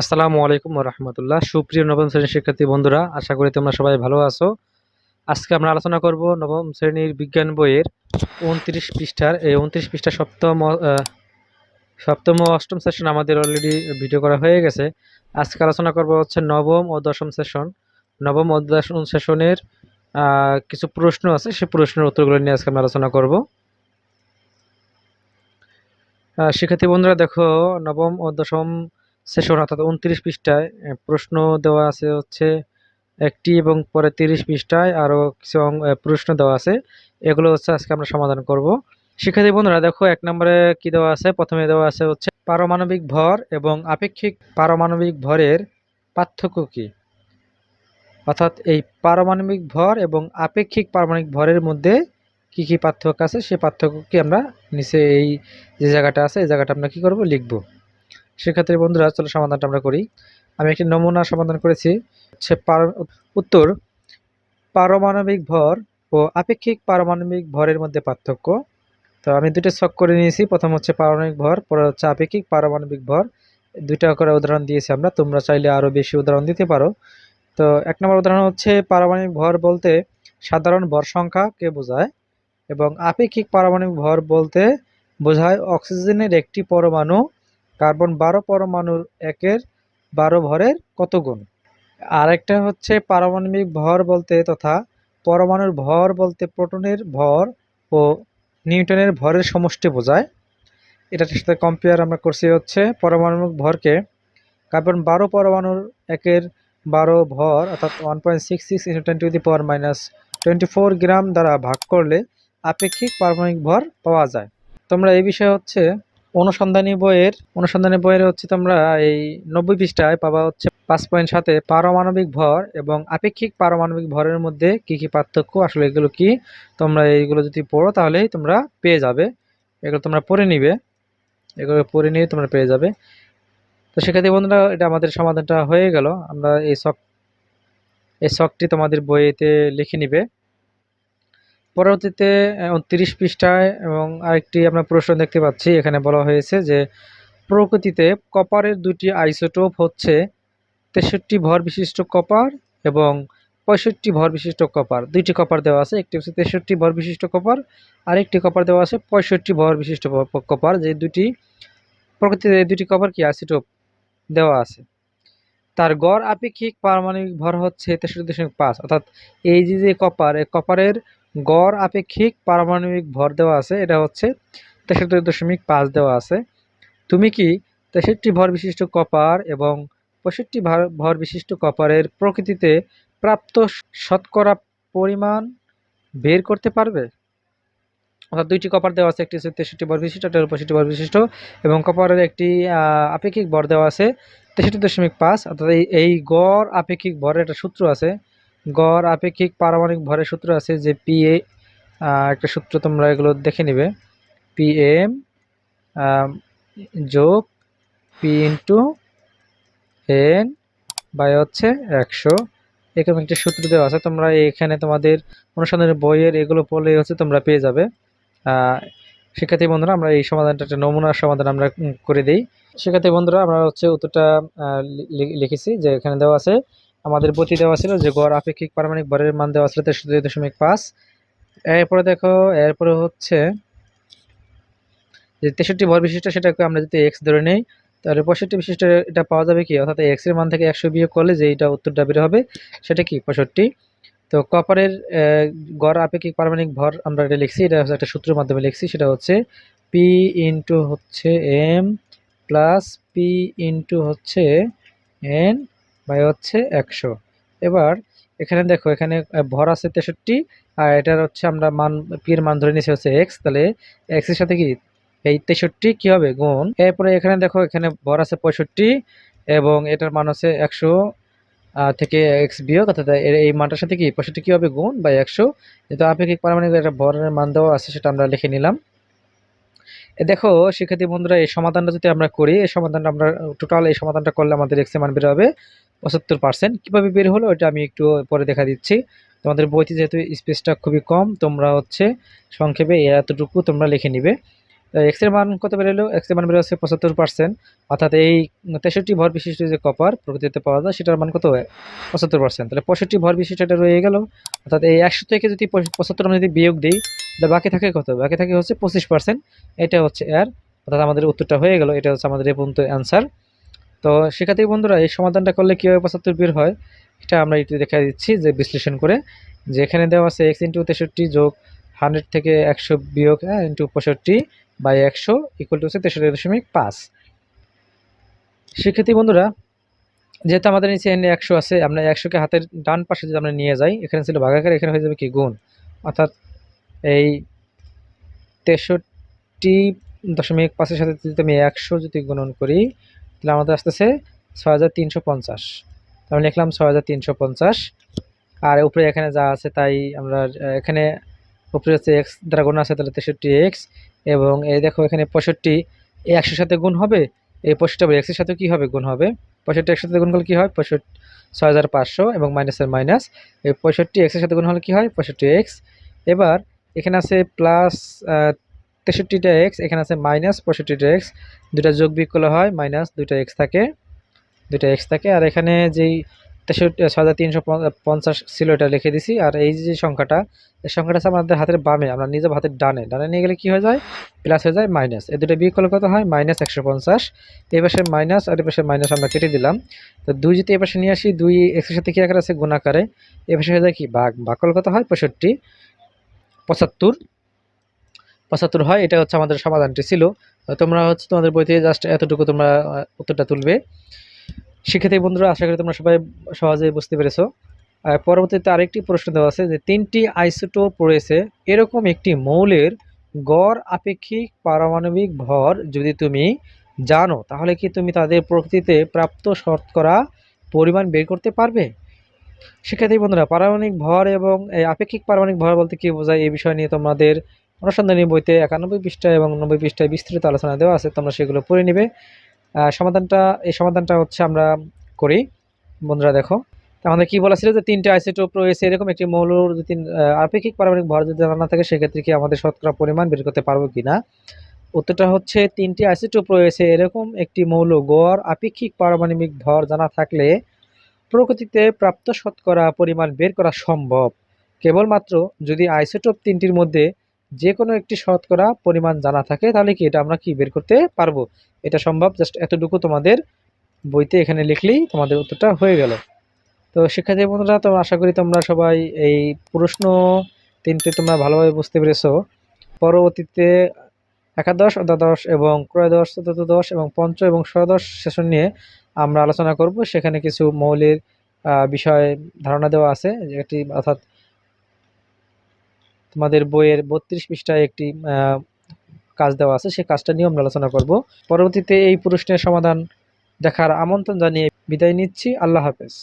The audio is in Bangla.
আসসালামু আলাইকুম রহমতুল্লাহ। সুপ্রিয় নবম শ্রেণির শিক্ষার্থী বন্ধুরা, আশা করি তোমরা সবাই ভালো আছো। আজকে আমরা আলোচনা করব নবম শ্রেণির বিজ্ঞান বইয়ের উনত্রিশ পৃষ্ঠার, এই উনত্রিশ পৃষ্ঠা সপ্তম সপ্তম ও অষ্টম সেশন আমাদের অলরেডি ভিডিও করা হয়ে গেছে। আজকে আলোচনা করব হচ্ছে নবম ও দশম সেশন নবম ও দশম সেশনের কিছু প্রশ্ন আছে সেই প্রশ্নের উত্তরগুলো নিয়ে আজকে আমরা আলোচনা করব। শিক্ষার্থী বন্ধুরা, দেখো, নবম ও দশম সেশন অর্থাৎ উনত্রিশ পৃষ্ঠায় প্রশ্ন দেওয়া আছে হচ্ছে একটি এবং পরে তিরিশ পৃষ্ঠায় আরও কিছু প্রশ্ন দেওয়া আছে। এগুলো হচ্ছে আজকে আমরা সমাধান করব। শিক্ষার্থী বন্ধুরা, দেখো এক নম্বরে কি দেওয়া আছে? প্রথমে দেওয়া আছে হচ্ছে পারমাণবিক ভর এবং আপেক্ষিক পারমাণবিক ভরের পার্থক্য কি? অর্থাৎ এই পারমাণবিক ভর এবং আপেক্ষিক পারমাণবিক ভরের মধ্যে কি কি পার্থক্য আছে? সে পার্থক্য কি আমরা নিচে এই যে জায়গাটা আছে, এই জায়গাটা আমরা কি করব? লিখব। সেক্ষেত্রে বন্ধুরা, চলো সমাধানটা আমরা করি। আমি একটি নমুনা সমাধান করেছি, হচ্ছে উত্তর, পারমাণবিক ভর ও আপেক্ষিক পারমাণবিক ভরের মধ্যে পার্থক্য। তো আমি দুটো ছক করে নিয়েছি, প্রথম হচ্ছে পারমাণবিক ভর, পরে হচ্ছে আপেক্ষিক পারমাণবিক ভর। দুইটা করে উদাহরণ দিয়েছি আমরা, তোমরা চাইলে আরও বেশি উদাহরণ দিতে পারো। তো এক নম্বর উদাহরণ হচ্ছে, পারমাণবিক ভর বলতে সাধারণ ভর সংখ্যাকে বোঝায়? এবং আপেক্ষিক পারমাণবিক ভর বলতে বোঝায় অক্সিজেনের একটি পরমাণু কার্বন বারো পরমাণুর একের বারো ভরের কত গুণ আরেকটা হচ্ছে পারমাণবিক ভর বলতে তথা পরমাণুর ভর বলতে প্রোটনের ভর ও নিউটনের ভরের সমষ্টি বোঝায়। এটার সাথে কম্পেয়ার আমরা করছি হচ্ছে পারমাণবিক ভরকে। কার্বন বারো পরমাণুর একের বারো ভর অর্থাৎ one point six six the power minus twenty four gram দ্বারা ভাগ করলে আপেক্ষিক পারমাণবিক ভর পাওয়া যায়। তোমরা এই বিষয়ে হচ্ছে অনুসন্ধানী বইয়ের অনুসন্ধানী বইয়ের হচ্ছে তোমরা এই নব্বই পৃষ্ঠায় পাবা হচ্ছে পাঁচ পয়েন্ট সাথে পারমাণবিক ভর এবং আপেক্ষিক পারমাণবিক ভরের মধ্যে কি কি পার্থক্য? আসলে এগুলো কি? তোমরা এইগুলো যদি পড়ো তাহলেই তোমরা পেয়ে যাবে। এগুলো তোমরা পড়ে নিবে। এগুলো পড়ে নিয়ে তোমরা পেয়ে যাবে। তো সেক্ষেত্রে বন্ধুরা, এটা আমাদের সমাধানটা হয়ে গেল। আমরা এই শখ এই শখটি তোমাদের বইতে লিখে নিবে। পরবর্তীতে উনত্রিশ পৃষ্ঠায় এবং আরেকটি আমরা প্রশ্ন দেখতে পাচ্ছি। এখানে বলা হয়েছে যে, প্রকৃতিতে কপারের দুটি আইসোটোপ হচ্ছে তেষট্টি ভর বিশিষ্ট কপার এবং পঁয়ষট্টি ভর বিশিষ্ট কপার। দুইটি কপার দেওয়া আছে, একটি হচ্ছে তেষট্টি ভর বিশিষ্ট কপার, আরেকটি কপার দেওয়া আছে পঁয়ষট্টি ভর বিশিষ্ট কপার। যে দুটি, প্রকৃতিতে এই দুটি কপার কি? আইসোটোপ দেওয়া আছে। তার গড় আপেক্ষিক পারমাণবিক ভর হচ্ছে তেষট্টি দশমিক পাঁচ। অর্থাৎ এই যে যে কপার এই কপারের গড় আপেক্ষিক পারমাণবিক ভর দেওয়া আছে, এটা হচ্ছে তেষট্টি দশমিক পাঁচ দেওয়া আছে। তুমি কি তেষট্টি ভর বিশিষ্ট কপার এবং পঁয়ষট্টি ভর- ভর বিশিষ্ট কপারের প্রকৃতিতে প্রাপ্ত শতকরা পরিমাণ বের করতে পারবে? অর্থাৎ দুইটি কপার দেওয়া আছে, একটি হচ্ছে তেষট্টি ভর বিশিষ্ট, একটা পঁয়ষট্টি ভর বিশিষ্ট এবং কপারের একটি আপেক্ষিক ভর দেওয়া আছে তেষট্টি দশমিক পাঁচ। অর্থাৎ এই এই গড় আপেক্ষিক ভরের একটা সূত্র আছে গড় আপেক্ষিক পারমাণবিক ভরের সূত্র আছে যে পি এ একটা সূত্র তোমরা এগুলো দেখে নিবে। পি এম যোগ পি ইন্টু এন বাই হচ্ছে একশো। এরকম একটি সূত্র দেওয়া আছে। তোমরা এখানে তোমাদের অনুসন্ধানের বইয়ের এগুলো পড়লে হচ্ছে তোমরা পেয়ে যাবে। শিক্ষার্থী বন্ধুরা, আমরা এই সমাধানটা একটা নমুনার সমাধান আমরা করে দিই। শিক্ষার্থী বন্ধুরা, আমরা হচ্ছে উত্তরটা লিখেছি যে এখানে দেওয়া আছে আমাদের বইতে দেওয়া ছিল যে গড় আপেক্ষিক পারমাণবিক ভরের মান দেওয়া ছিল তেষট্টি দুই দশমিক পাঁচ। এরপরে দেখো, এরপরে হচ্ছে যে তেষট্টি ভর বিশিষ্ট সেটাকে আমরা যদি এক্স ধরে নেই, তাহলে পঁয়ষট্টি বিশিষ্ট এটা পাওয়া যাবে কি? অর্থাৎ এক্সের মান থেকে একশো বিয়োগ করলে যে এটা উত্তরটা বের হবে, সেটা কি? পঁয়ষট্টি। তো কপারের গড় আপেক্ষিক পারমাণবিক ভর আমরা এটা লিখছি, এটা হচ্ছে একটা সূত্রের মাধ্যমে লিখছি, সেটা হচ্ছে পি ইন্টু হচ্ছে এম প্লাস পি ইন্টু হচ্ছে এন বাই হচ্ছে একশো। এবার এখানে দেখো, এখানে ভর আছে তেষট্টি, আর এটার হচ্ছে আমরা মান পি এর মান ধরে নিয়েছি হচ্ছে এক্স তাহলে এক্সের সাথে কি? এই তেষট্টি কী হবে? গুণ। এরপরে এখানে দেখো, এখানে ভর আছে পঁয়ষট্টি, এবং এটার মান হচ্ছে একশো থেকে এক্স বিয়োগ, অর্থাৎ এই মানটার সাথে কি? পঁয়ষট্টি কী হবে? গুণ বা একশো। যেহেতু আপেক্ষিক পারমাণবিক একটা ভরের মান দেওয়া আছে, সেটা আমরা লিখে নিলাম। দেখো, শিক্ষার্থী বন্ধুরা, এই সমাধানটা যদি আমরা করি, এই সমাধানটা আমরা, টোটাল এই সমাধানটা করলে আমাদের এক্সের মান বের হবে পঁচাত্তর পার্সেন্ট কীভাবে বের হলো ওটা আমি একটু পরে দেখা দিচ্ছি। তোমাদের বইতে যেহেতু স্পেসটা খুবই কম, তোমরা হচ্ছে সংক্ষেপে এতটুকু তোমরা লিখে নিবে। এক্সের মান কত বেরোলো এক্সের মান বেরো হচ্ছে পঁচাত্তর পার্সেন্ট অর্থাৎ এই তেষট্টি ভর বিশিষ্ট যে কপার প্রকৃতিতে পাওয়া যায়, সেটার মান কত? পঁচাত্তর পার্সেন্ট তাহলে পঁয়ষট্টি ভর বিশিষ্ট এটা রয়ে গেল। অর্থাৎ এই একশো থেকে যদি পঁচাত্তর আমরা যদি বিয়োগ দিই, তাহলে বাকি থাকে কত? বাকি থাকে হচ্ছে পঁচিশ পার্সেন্ট এটা হচ্ছে এর, অর্থাৎ আমাদের উত্তরটা হয়ে গেল। এটা হচ্ছে আমাদের এ পর্যন্ত অ্যান্সার তো শিক্ষার্থী বন্ধুরা, এই সমাধানটা করলে কীভাবে পঁচাত্তর বের হয়, এটা আমরা একটু দেখা দিচ্ছি যে বিশ্লেষণ করে। যে এখানে দেওয়া আছে এক্স ইন্টু তেষট্টি যোগ হান্ড্রেড থেকে একশো বিয়োগ হ্যাঁ ইন্টু পঁয়ষট্টি বাই একশো ইকুয়াল টু হচ্ছে তেষট্টি দশমিক পাঁচ। শিক্ষার্থী বন্ধুরা, যেহেতু আমাদের নিচে এনে একশো আছে, আমরা একশোকে হাতের ডান পাশে যদি আমরা নিয়ে যাই, এখানে ছিল ভাগাকার, এখানে হয়ে যাবে কি গুণ? অর্থাৎ এই তেষট্টি দশমিক পাঁচের সাথে যদি আমি একশো যদি গুণন করি তাহলে আমাদের আসতেছে ছয় হাজার তিনশো পঞ্চাশ। আমি লিখলাম ছয় হাজার তিনশো পঞ্চাশ। আর উপরে এখানে যা আছে তাই আমরা এখানে উপরে হচ্ছে এক্স দ্বারা আছে তাহলে তেষট্টি এক্স এবং এই দেখো এখানে পঁয়ষট্টি একশোর সাথে গুণ হবে এই পঁয়ষট্টি আবার এক্সের সাথে কী হবে? গুণ হবে। পঁয়ষট্টি একশোর সাথে গুণ করলে কী হয়? পঁয়ষট্টি ছয় হাজার পাঁচশো এবং মাইনাসের মাইনাস এই পঁয়ষট্টি এক্সের সাথে গুণ হলে কী হয়? পঁয়ষট্টি এক্স এবার এখানে আছে প্লাস তেষট্টিটা এক্স এখানে আছে মাইনাস পঁয়ষট্টিটা এক্স দুটা যোগ বিয়োগ করলে হয় মাইনাস দুইটা এক্স থাকে, দুইটা এক্স থাকে, আর এখানে যেই তেষট্টি ছয় তিনশো পঞ্চাশ ছিল এটা লিখে দিছি, আর এই যে সংখ্যাটা, এই সংখ্যাটা আছে আমাদের হাতের বামে, আমরা নিজে হাতের ডানে ডানে নিয়ে গেলে কি হয়ে যায়? প্লাস হয়ে যায় মাইনাস এই দুটো করলে কত হয়? মাইনাস একশো পঞ্চাশ, এই পাশে মাইনাস আর এই পাশে মাইনাস আমরা কেটে দিলাম, তো দুই যদি এই পাশে নিয়ে আসি, দুই এক্সের সাথে কি আকার আছে? গুণাকারে এ পাশে হয়ে যায় কি? ভাগ ভাগ করলে কত হয়? পঁয়ষট্টি, পঁচাত্তর পঁচাত্তর হয়, এটা হচ্ছে আমাদের সমাধানটি ছিল। তোমরা হচ্ছে তোমাদের বই থেকে জাস্ট এতটুকু তোমরা উত্তরটা তুলবে। শিক্ষার্থী বন্ধুরা, আশা করি তোমরা সবাই সহজেই বুঝতে পেরেছ। পরবর্তীতে আরেকটি প্রশ্ন দেওয়া আছে যে, তিনটি আইসোটোপ রয়েছে, এরকম একটি মৌলের গড় আপেক্ষিক পারমাণবিক ভর যদি তুমি জানো, তাহলে কি তুমি তাদের প্রকৃতিতে প্রাপ্ত শতকরা পরিমাণ বের করতে পারবে? শিক্ষার্থী বন্ধুরা, পারমাণবিক ভর এবং, এই আপেক্ষিক পারমাণবিক ভর বলতে কি বোঝায়, এই বিষয় নিয়ে তোমাদের অনুসন্ধানী বইতে একানব্বই পৃষ্ঠায় এবং নব্বই পৃষ্ঠায় বিস্তৃত আলোচনা দেওয়া আছে, তোমরা সেগুলো পড়ে নিবে। সমাধানটা, এই সমাধানটা হচ্ছে আমরা করি। বন্ধুরা দেখো আমাদের কি বলা ছিল যে তিনটে আইসোটোপ রয়েছে, এরকম একটি মৌলর যদি আপেক্ষিক পারমাণবিক ভর যদি জানা থাকে, সেক্ষেত্রে কি আমাদের শতকরা পরিমাণ বের করতে পারব কি না উত্তরটা হচ্ছে তিনটি আইসোটোপ রয়েছে, এরকম একটি মৌল গড়, আপেক্ষিক পারমাণবিক ভর জানা থাকলে প্রকৃতিতে প্রাপ্ত শতকরা পরিমাণ বের করা সম্ভব। কেবলমাত্র যদি আইসোটোপ তিনটির মধ্যে যে কোনো একটি শতকরা পরিমাণ জানা থাকে, তাহলে কি এটা আমরা কি বের করতে পারব? এটা সম্ভব জাস্ট এতটুকু তোমাদের বইতে এখানে লিখলেই তোমাদের উত্তরটা হয়ে গেল। তো শিক্ষার্থী বন্ধুরা তো আশা করি তোমরা সবাই এই প্রশ্ন তিনটে তোমরা ভালোভাবে বুঝতে পেরেছ। পরবর্তীতে একাদশ অধ্যাদশ এবং ক্রয়োদশ চতুর্দশ এবং পঞ্চ এবং ষোড়দশ সেশন নিয়ে আমরা আলোচনা করব। সেখানে কিছু মৌলের বিষয়ে ধারণা দেওয়া আছে, যেটি অর্থাৎ তোমাদের বইয়ের বত্রিশ পৃষ্ঠায় একটি কাজ দেওয়া আছে সেই কাজটা নিয়ে আমরা আলোচনা করব। পরবর্তীতে এই প্রশ্নের সমাধান দেখার আমন্ত্রণ জানিয়ে বিদায় নিচ্ছি। আল্লাহ হাফেজ।